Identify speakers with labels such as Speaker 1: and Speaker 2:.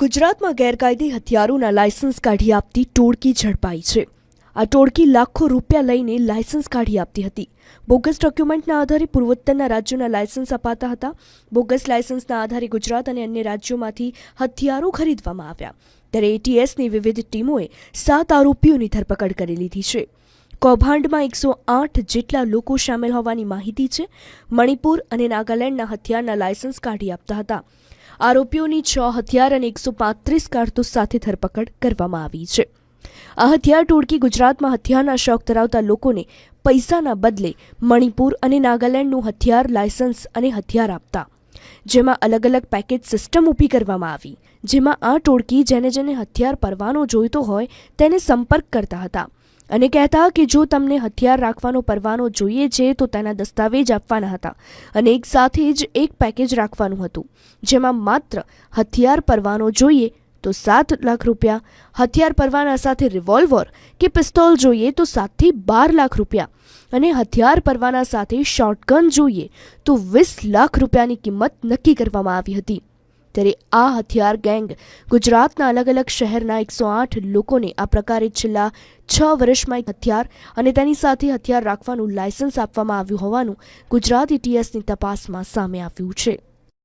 Speaker 1: ગુજરાતમાં ગેરકાયદે હથિયારોના લાયસન્સ કાઢી આપતી ટોળકી ઝડપાઈ છે. આ ટોળકી લાખો રૂપિયા લઈને લાયસન્સ કાઢી આપતી હતી. બોગસ ડોક્યુમેન્ટના આધારે પૂર્વોત્તરના રાજ્યોના લાયસન્સ અપાતા હતા. બોગસ લાયસન્સના આધારે ગુજરાત અને અન્ય રાજ્યોમાંથી હથિયારો ખરીદવામાં આવ્યા. ત્યારે એટીએસની વિવિધ ટીમોએ સાત આરોપીઓની ધરપકડ કરી લીધી છે. કૌભાંડમાં એકસો આઠ જેટલા લોકો સામેલ હોવાની માહિતી છે. મણિપુર અને નાગાલેન્ડના હથિયારના લાયસન્સ કાઢી આપતા હતા. આરોપીઓની છ હથિયાર અને એકસો પાંત્રીસ કારતૂસ સાથે ધરપકડ કરવામાં આવી છે. આ હથિયાર ટોળકી ગુજરાતમાં હથિયારના શોખ ધરાવતા લોકોને પૈસાના બદલે મણિપુર અને નાગાલેન્ડનું હથિયાર લાયસન્સ અને હથિયાર આપતા. જેમાં અલગ અલગ પેકેજ સિસ્ટમ ઊભી કરવામાં આવી. જેમાં આ ટોળકી જેને જેને હથિયાર પરવાનો જોઈતો હોય તેને સંપર્ક કરતા હતા. અને કહેતા કે જો તમને હથિયાર રાખવાનો પરવાનો જોઈએ છે, તો તેના દસ્તાવેજ આપવાના હતા અને એક સાથે જ એક પેકેજ રાખવાનું હતું, જેમાં માત્ર હથિયાર પરવાનો જોઈએ તો સાત લાખ રૂપિયા, હથિયાર પરવાના સાથે રિવોલ્વર કે પિસ્તોલ જોઈએ તો સાતથી બાર લાખ રૂપિયા અને હથિયાર પરવાના સાથે શોર્ટગન જોઈએ તો વીસ લાખ રૂપિયાની કિંમત નક્કી કરવામાં આવી હતી. ત્યારે આ હથિયાર ગેંગ. ગુજરાતના અલગ અલગ શહેરના એકસો આઠ લોકોને આ પ્રકારે છેલ્લા છ વર્ષમાં એક હથિયાર અને તેની સાથે હથિયાર રાખવાનું લાયસન્સ આપવામાં આવ્યું હોવાનું ગુજરાત ઇટીએસની તપાસમાં સામે આવ્યું છે.